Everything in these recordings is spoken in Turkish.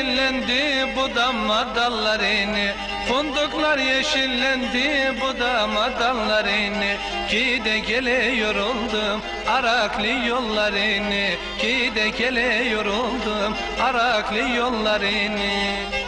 yeşillendi budama dallarını. Fındıklar yeşillendi budama dallarını. Ki de gele yoruldum Araklı yollarını. Ki de gele yoruldum Araklı yollarını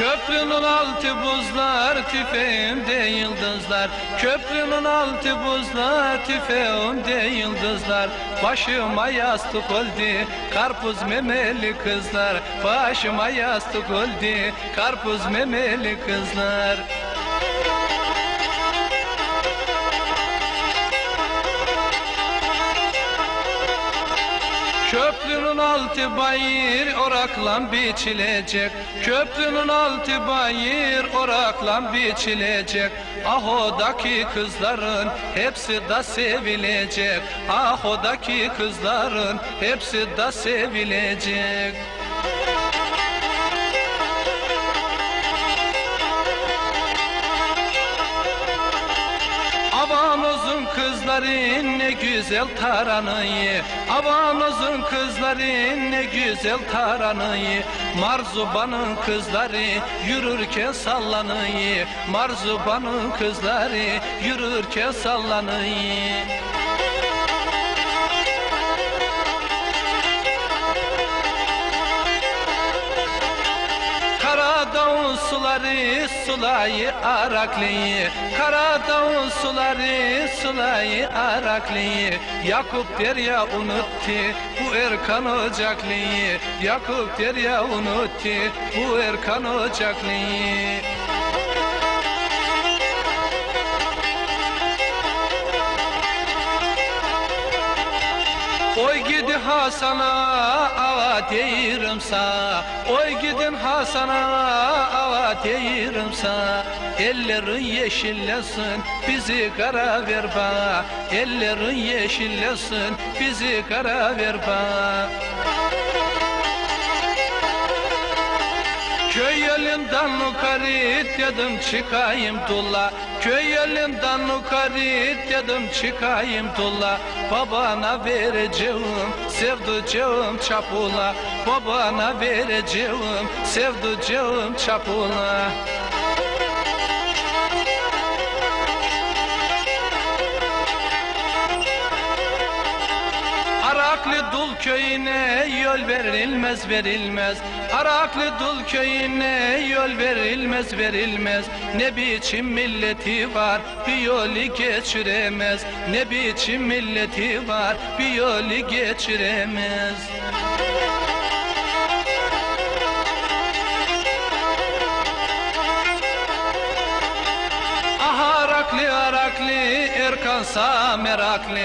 Köprünün altı buzlar, tüfeğimde yıldızlar. Köprünün altı buzlar, tüfeğimde yıldızlar. Başıma yastık oldu, karpuz memeli kızlar. Başıma yastık oldu, karpuz memeli kızlar altı bayır oraklan biçilecek. Köprünün altı bayır oraklan biçilecek. Ah odaki kızların hepsi da sevilecek. Ah odaki kızların hepsi da sevilecek Avamızın kızları ne güzel taranıyı Avamızın kızları ne güzel taranıyı Marzubanın kızları yürürken sallanıyı Marzubanın kızları yürürken sallanıyı sulayı Araklı'yı Karadağ suları sulayı Araklı'yı Yakup derya unuttu bu Erkan Ocaklı'yı Yakup derya unuttu bu Erkan Ocaklı'yı Hasan'a ava deyirim sa Oy gidin Hasan'a ava deyirim sa Ellerin yeşillesin bizi kara ver bana Ellerin yeşillesin bizi kara ver bana Köy yolundan yukarı dedim çıkayım tulla Köy yolundan yukarı dedim çıkayım tulla. Babana vereceğim sevdiceğim çapula. Babana vereceğim sevdiceğim çapula Araklı dul köyüne yol verilmez verilmez. Araklı dul köyüne yol verilmez verilmez. Ne biçim milleti var bir yolu geçiremez. Ne biçim milleti var bir yolu geçiremez. Ah Araklı Araklı Erkansa meraklı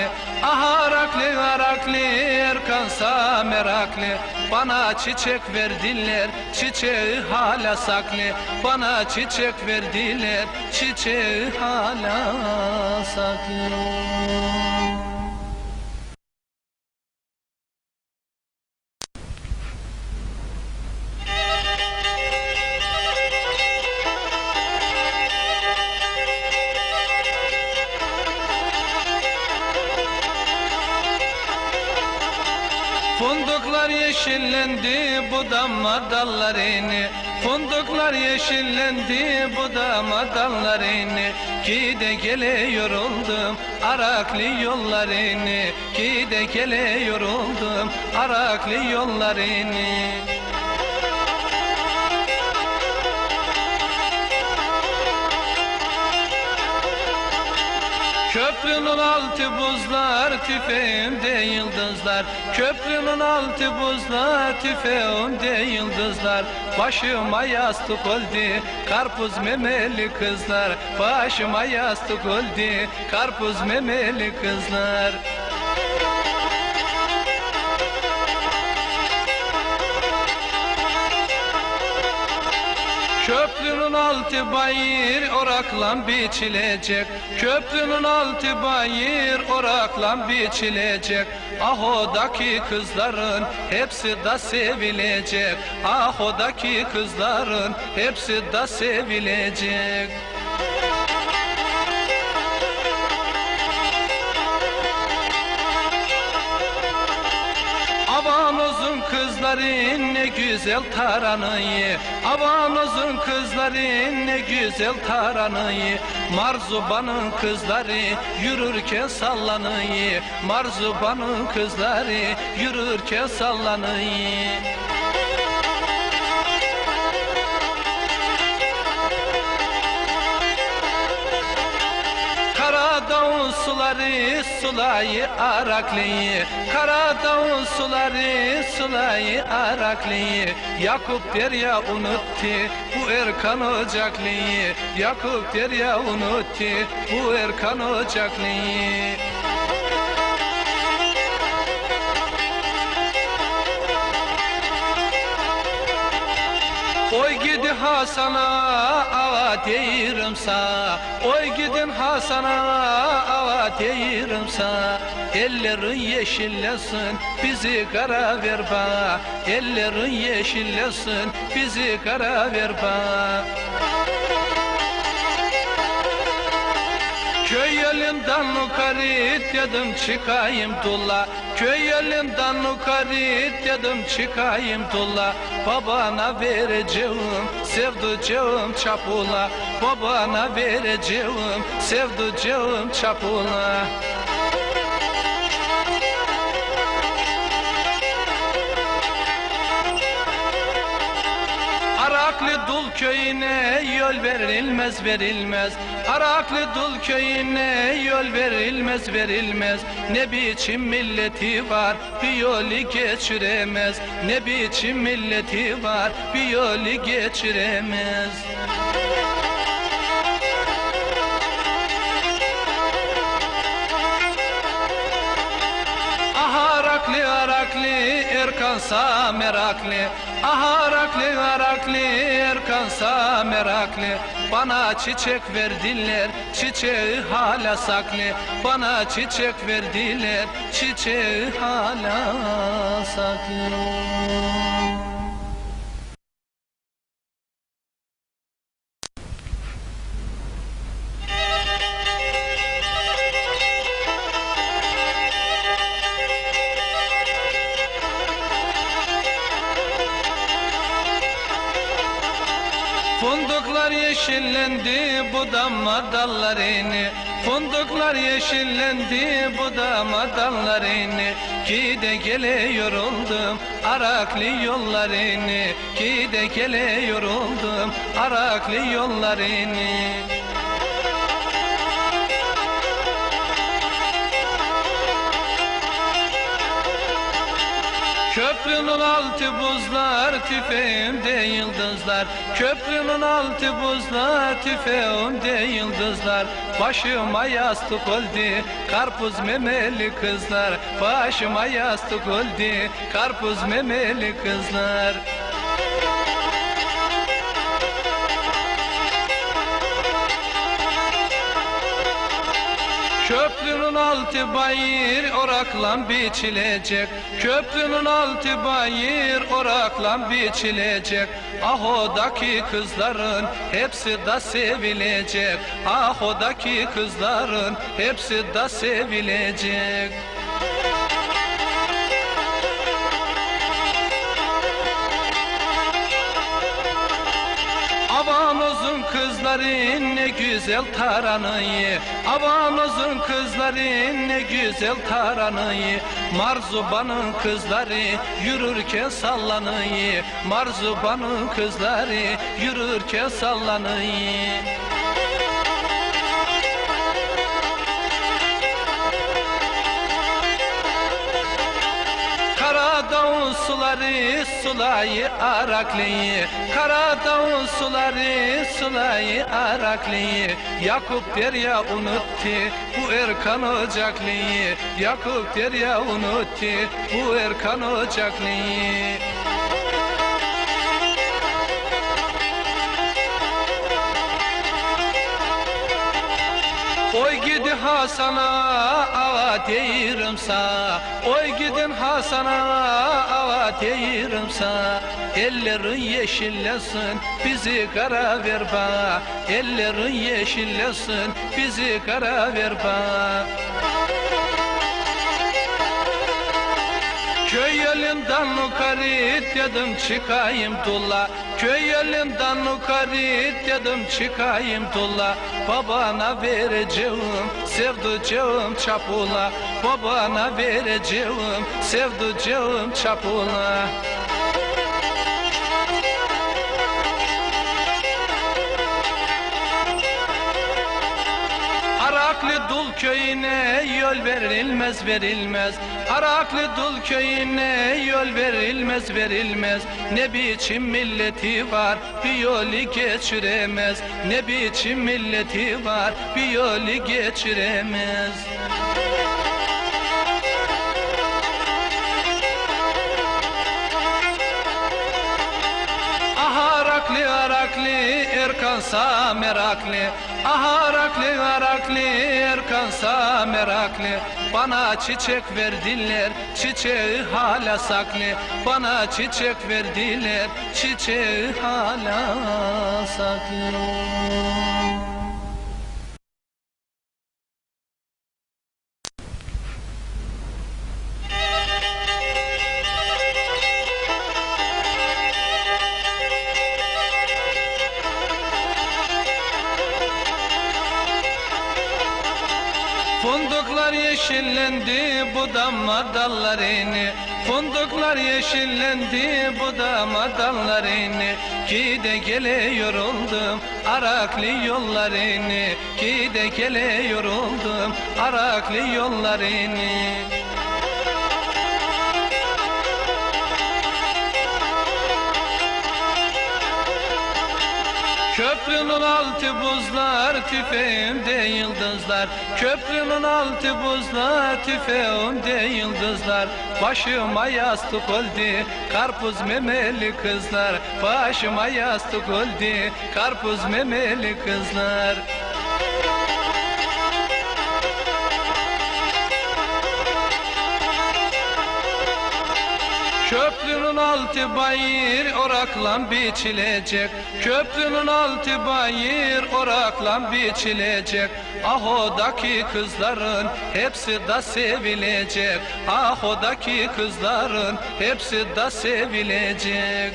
Ah Araklı Araklı Erkansa meraklı Bana çiçek verdiler çiçeği hala saklı. Bana çiçek verdiler çiçeği hala saklı budama dallarını. Fındıklar yeşillendi budama dallarını. Ki de gele yoruldum Araklı yollarını. Ki de gele yoruldum Araklı yollarını Köprünün altı buzlar, tüfeğimde yıldızlar. Köprünün altı buzlar, tüfeğimde yıldızlar. Başıma yastık oldu, karpuz memeli kızlar. Başıma yastık oldu, karpuz memeli kızlar Köprünün altı bayır oraklan biçilecek. Köprünün altı bayır oraklan biçilecek. Ah odaki kızların hepsi da sevilecek. Ah odaki kızların hepsi da sevilecek kızları ne güzel taranıyı Avanozun kızları ne güzel taranıyı Marzubanın kızları yürürken sallanıyı Marzubanın kızları yürürken sallanıyı suları sulayı Araklı'yı Karadağ suları sulayı Araklı'yı Yakup derya unuttu bu Erkan Ocaklı'yı Yakup derya unuttu bu Erkan Ocaklı'yı Hasan'a ava deyirim sa Oy gidin Hasan'a ava deyirim sa Ellerin yeşillesin bizi kara ver ba Ellerin yeşillesin bizi kara ver yolundan yukarı dedim çıkayım dulla Köy yolundan yukarı dedim çıkayım dulla Babana vereceğim sevdiceğim çapula. Babana vereceğim sevdiceğim çapula köyüne yol verilmez verilmez. Araklı dul köyüne yol verilmez verilmez. Ne biçim milleti var bir yolu geçiremez. Ne biçim milleti var bir yolu geçiremez erkansa merakli Aharakli arakli erkansa merakli Bana çiçek verdiler çiçeği hala saklı. Bana çiçek verdiler çiçeği hala saklı Fındıklar yeşillendi budama dallarını. Fındıklar yeşillendi budama dallarını. Gide gele yoruldum Araklı yollarını. Gide gele yoruldum Araklı yollarını Köprünün altı buzlar, tüfeğimde yıldızlar. Köprünün altı buzlar, tüfeğimde yıldızlar. Başıma yastık oldu, karpuz memeli kızlar. Başıma yastık oldu, karpuz memeli kızlar altı bayır oraklan biçilecek. Köprünün altı bayır oraklan biçilecek. Ah odaki kızların hepsi da sevilecek. Ah odaki kızların hepsi da sevilecek Avanozun kızları ne güzel taranıyı Avanozun kızları ne güzel taranıyı Marzubanın kızları yürürken sallanıyı Marzubanın kızları yürürken sallanıyı suları sulayı Araklı'yı Karadağ suları sulayı Araklı'yı Yakup derya unuttu bu Erkan Ocaklı'yı Yakup derya unuttu bu Erkan Ocaklı'yı Oy gidi Hasan'a ava deyirim sa Oy gidin Hasan'a ava deyirim sa Ellerin yeşillesin bizi kara ver ba Ellerin yeşillesin bizi kara ver ba Köy yolundan yukarı dedim çıkayım tulla. Köy yolundan yukarı dedim çıkayım tulla. Babana vereceğim sevdiceğim çapula. Babana vereceğim sevdiceğim çapula köyüne yol verilmez verilmez. Araklı dul köyüne yol verilmez verilmez. Ne biçim milleti var bir yolu geçiremez. Ne biçim milleti var bir yolu geçiremez erkansa merakli Aharakli arakli erkansa merakli Bana çiçek verdiler çiçeği hala saklı. Bana çiçek verdiler çiçeği hala saklı budama dallarını Fındıklar yeşillendi budama dallarını. Gide gele yoruldum Araklı yollarını Gide gele yoruldum Araklı yollarını Köprünün altı buzlar, tüfeğimde yıldızlar. Köprünün altı buzlar, tüfeğimde yıldızlar. Başıma yastık oldu, karpuz memeli kızlar. Başıma yastık oldu, karpuz memeli kızlar altı bayır oraklan biçilecek. Köprünün altı bayır oraklan biçilecek. Ah odaki kızların hepsi da sevilecek. Ah odaki kızların hepsi da sevilecek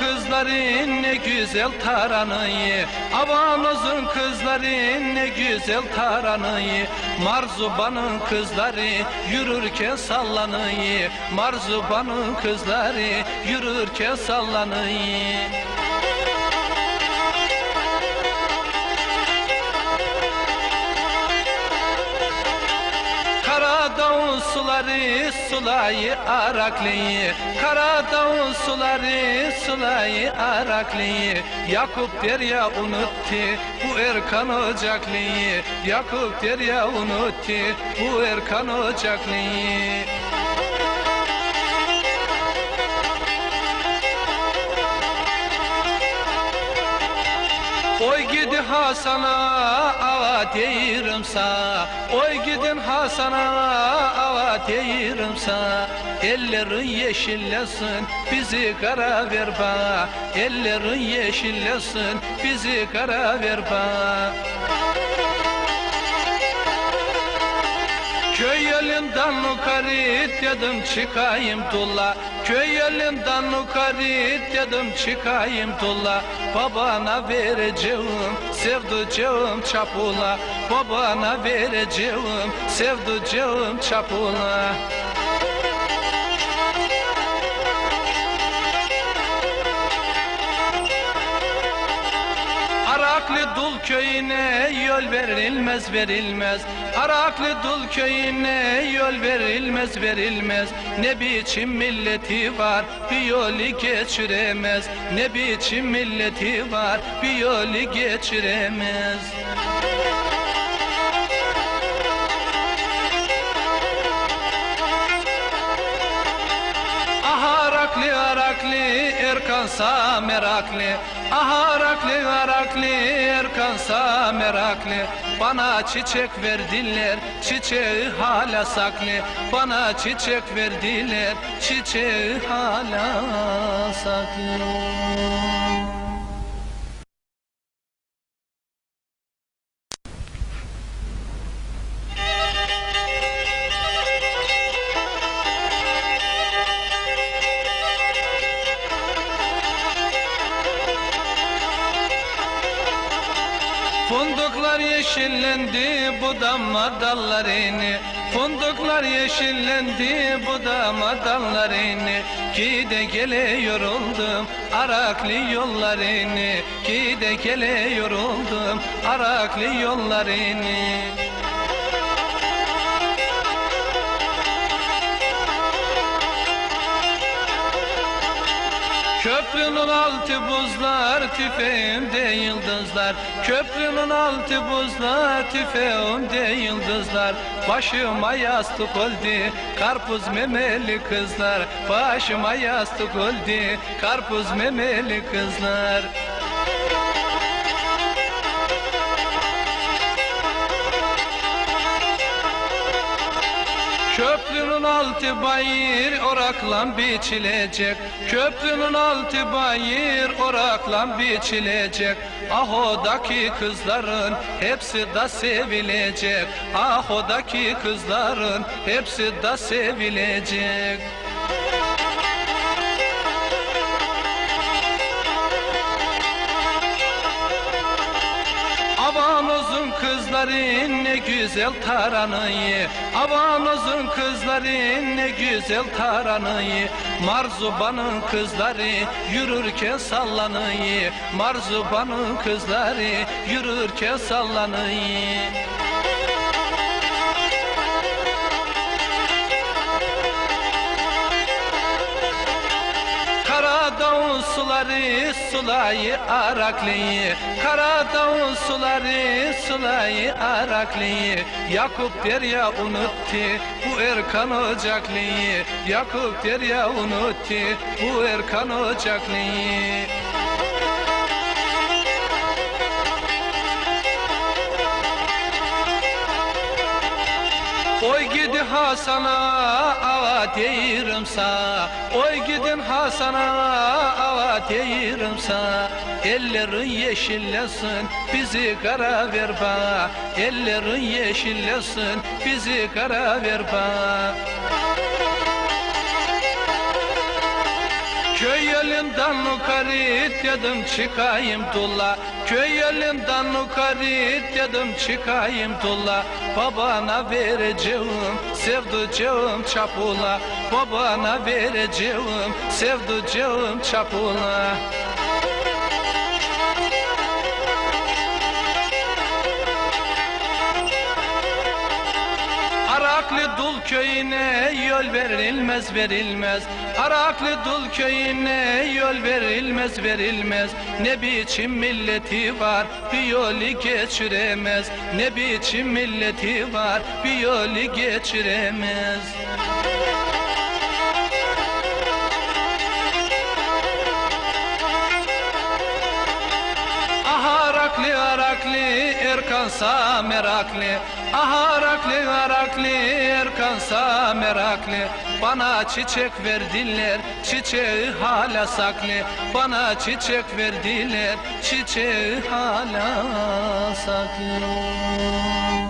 Avanozun kızları ne güzel taranıyı Avanozun kızları ne güzel taranıyı Marzubanın kızları yürürken sallanıyı Marzubanın kızları yürürken sallanıyı suları sulayı Araklı'yı Karadağ suları sulayı Araklı'yı Yakup derya unuttu bu Erkan Ocaklı'yı. Yakup derya unuttu bu Erkan Ocaklı'yı. Oy gidi Hasan'a ava deyirim sa Oy gidin Hasan'a sa Ellerin yeşillesin bizi kara ver ba Ellerin yeşillesin bizi kara ver ba Köy yolundan yukarı dedim çıkayım tulla. Köy yolundan yukarı dedim çıkayım tulla. Babana vereceğim sevdiceğim çapula. Babana vereceğim sevdiceğim çapula Araklı dul köyüne yol verilmez verilmez. Araklı dul köyüne yol verilmez verilmez. Ne biçim milleti var bir yolu geçiremez. Ne biçim milleti var bir yolu geçiremez. Aharakli arakli erkansa merakli Aharakli arakli erkansa merakli. Bana çiçek verdiler çiçeği hala saklı. Bana çiçek verdiler çiçeği hala saklı Fındıklar yeşillendi budama dallarını Ki de gele yoruldum Araklı yollarını Ki de gele yoruldum Araklı yollarını Köprünün altı buzlar, tüfeğimde yıldızlar. Köprünün altı buzlar, tüfeğimde yıldızlar. Başıma yastık oldu, karpuz memeli kızlar. Başıma yastık oldu, karpuz memeli kızlar altı bayır oraklan biçilecek. Köprünün altı bayır oraklan biçilecek. Ahodaki kızların hepsi da sevilecek. Ahodaki kızların hepsi da sevilecek Avanozun kızları ne güzel taranıyı Avanozun kızları ne güzel taranıyı Marzubanın kızları yürürken sallanıyı Marzubanın kızları yürürken sallanıyı suları sulayı Araklı'yı Karadağ suları sulayı Araklı'yı Yakup derya unuttu bu Erkan Ocaklı'yı Yakup derya unuttu bu Erkan Ocaklı'yı Oy gidi Hasan'a ava deyirim sa. Oy gidin Hasan'a ava deyirim sa. Ellerin yeşillesin bizi kara ver ba. Ellerin yeşillesin bizi kara ver ba. Köy yolundan yukarı dedim çıkayım dula Köy yolundan yukarı dedim çıkayım dula Babana vereceğim sevdiceğim çapula. Babana vereceğim sevdiceğim çapula köyüne yol verilmez verilmez. Araklı dul köyüne yol verilmez verilmez. Ne biçim milleti var bir yolu geçiremez. Ne biçim milleti var bir yolu geçiremez erkansa merakli Aharakli arakli erkansa merakli Bana çiçek verdiler çiçeği hala saklı. Bana çiçek verdiler çiçeği hala saklı